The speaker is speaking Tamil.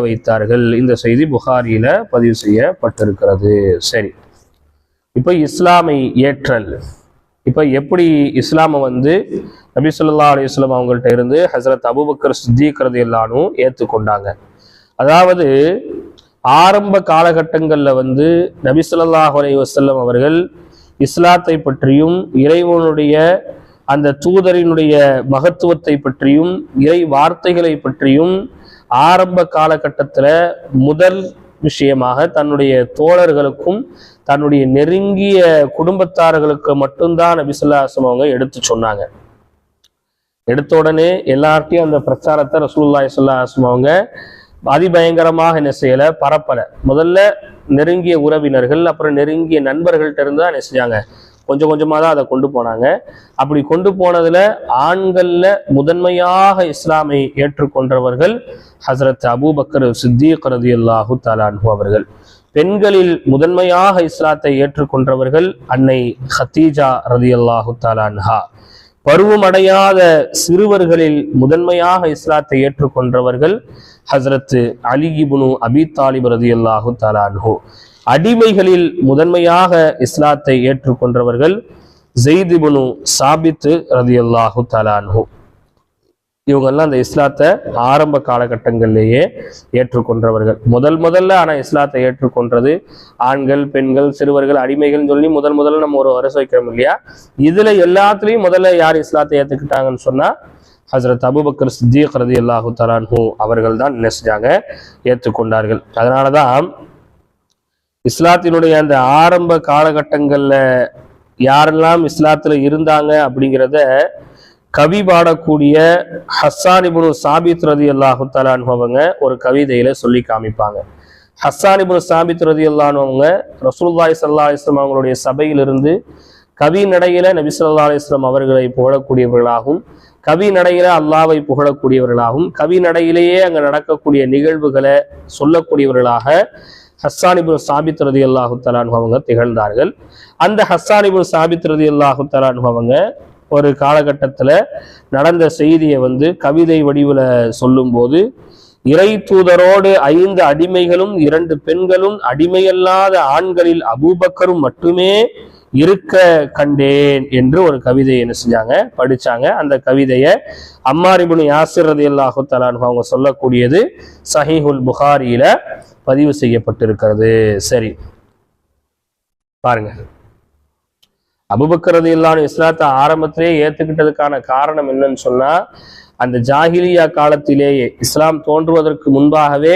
வைத்தார்கள். இந்த செய்தி புகாரியில பதிவு செய்யப்பட்டிருக்கிறது. சரி. இப்போ இஸ்லாமை ஏற்றல். இப்போ எப்படி இஸ்லாமை வந்து நபி சொல்லா அலைஹி அவங்கள்ட்ட இருந்து ஹசரத் அபுபக்கர் சித்திக்கிறது ரதியல்லானும் ஏற்றுக்கொண்டாங்க அதாவது ஆரம்ப காலகட்டங்கள்ல வந்து நபி ஸல்லல்லாஹு அலைஹி அவர்கள் இஸ்லாத்தை பற்றியும் இறைவனுடைய அந்த தூதரினுடைய மகத்துவத்தை பற்றியும் இறை வார்த்தைகளை பற்றியும் ஆரம்ப காலகட்டத்துல முதல் விஷயமாக தன்னுடைய தோழர்களுக்கும் தன்னுடைய நெருங்கிய குடும்பத்தார்களுக்கு மட்டும்தான் நபிசுல்லாசம் அவங்க எடுத்து சொன்னாங்க. எடுத்த உடனே எல்லார்ட்டையும் அந்த பிரச்சாரத்தை ரசூலுல்லாஹி ஸல்லல்லாஹு அவங்க அதிபயங்கரமாக என்ன செய்யல? பரப்பல. முதல்ல நெருங்கிய உறவினர்கள் அப்புறம் நெருங்கிய நண்பர்கள்ட்ட இருந்து தான் என்ன செஞ்சாங்க? கொஞ்சம் கொஞ்சமாக தான் அதை கொண்டு போனாங்க. அப்படி கொண்டு போனதுல ஆண்கள்ல முதன்மையாக இஸ்லாமை ஏற்றுக்கொண்டவர்கள் ஹசரத் அபூபக்கர் சித்திக் ரதியல்லாஹு தலான்ஹு அவர்கள். பெண்களில் முதன்மையாக இஸ்லாத்தை ஏற்றுக்கொண்டவர்கள் அன்னை ஹத்தீஜா ரதியல்லாஹு தலான்ஹா பருவமடையாத சிறுவர்களில் முதன்மையாக இஸ்லாத்தை ஏற்றுக்கொண்டவர்கள் ஹசரத் அலிகிபுனு அபி தாலிப் ரதியல்லாஹு தலான்ஹு அடிமைகளில் முதன்மையாக இஸ்லாத்தை ஏற்றுக்கொண்டவர்கள் ஜெய்திபுனு சாபித்து ரதி அல்லாஹு தலானு இவங்கெல்லாம் அந்த இஸ்லாத்தை ஆரம்ப காலகட்டங்கள்லேயே ஏற்றுக்கொண்டவர்கள். முதல் முதல்ல ஆனால் இஸ்லாத்தை ஏற்றுக்கொண்டது ஆண்கள் பெண்கள் சிறுவர்கள் அடிமைகள்னு சொல்லி முதல் முதல்ல நம்ம ஒரு வருஷம் வைக்கிறோம் இல்லையா? இதுல எல்லாத்துலேயும் முதல்ல யார் இஸ்லாத்தை ஏற்றுக்கிட்டாங்கன்னு சொன்னா ஹசரத் அபுபக்கர் சித்திக் ரதி அல்லாஹு தலான்ஹூ அவர்கள் தான் என்ன செஞ்சாங்க? ஏற்றுக்கொண்டார்கள் அதனாலதான் இஸ்லாத்தினுடைய அந்த ஆரம்ப காலகட்டங்களில் யாரெல்லாம் இஸ்லாத்தில் இருந்தாங்க அப்படிங்கிறத கவி பாடக்கூடிய ஹஸ்ஸான் இப்னு சாபித் ரதி அல்லாஹு தலான்வங்க ஒரு கவிதையில சொல்லி காமிப்பாங்க. ஹஸ்ஸான் இப்னு சாபித் ரதி அவங்க ரசூல்லாய் சல்லா இஸ்லாம் அவங்களுடைய சபையிலிருந்து கவி நடையில நபி ஸல்லல்லாஹு அலைஹி அவர்களை புகழக்கூடியவர்களாகவும் கவி நடையில அல்லாவை புகழக்கூடியவர்களாகவும் கவி நடையிலேயே அங்கே நடக்கக்கூடிய நிகழ்வுகளை சொல்லக்கூடியவர்களாக ஹஸ்ஸான் சாபித் ரதி அல்லாஹு அவங்க திகழ்ந்தார்கள். அந்த ஹஸ்ஸான் சாபித் ரதி அல்லாஹு அவங்க ஒரு காலகட்டத்தில் நடந்த செய்தியை வந்து கவிதை வடிவில் சொல்லும்போது இறை தூதரோடு ஐந்து அடிமைகளும் இரண்டு பெண்களும் அடிமையல்லாத ஆண்களில் அபூபக்கரும் மட்டுமே இருக்க கண்டேன் என்று ஒரு கவிதையை என்ன செஞ்சாங்க? படிச்சாங்க. அந்த கவிதையை அம்மாரிபுனு யாசிர் ரதி அல்லாஹு அவங்க சொல்லக்கூடியது சஹிஹுல் புகாரியில பதிவு செய்யப்பட்டிருக்கிறது. சரி. பாருங்க. அபுபக்கரது இல்லான்னு இஸ்லாத்தை ஆரம்பத்திலேயே ஏத்துக்கிட்டதுக்கான காரணம் என்னன்னு சொன்னா அந்த ஜாகிலியா காலத்திலேயே இஸ்லாம் தோன்றுவதற்கு முன்பாகவே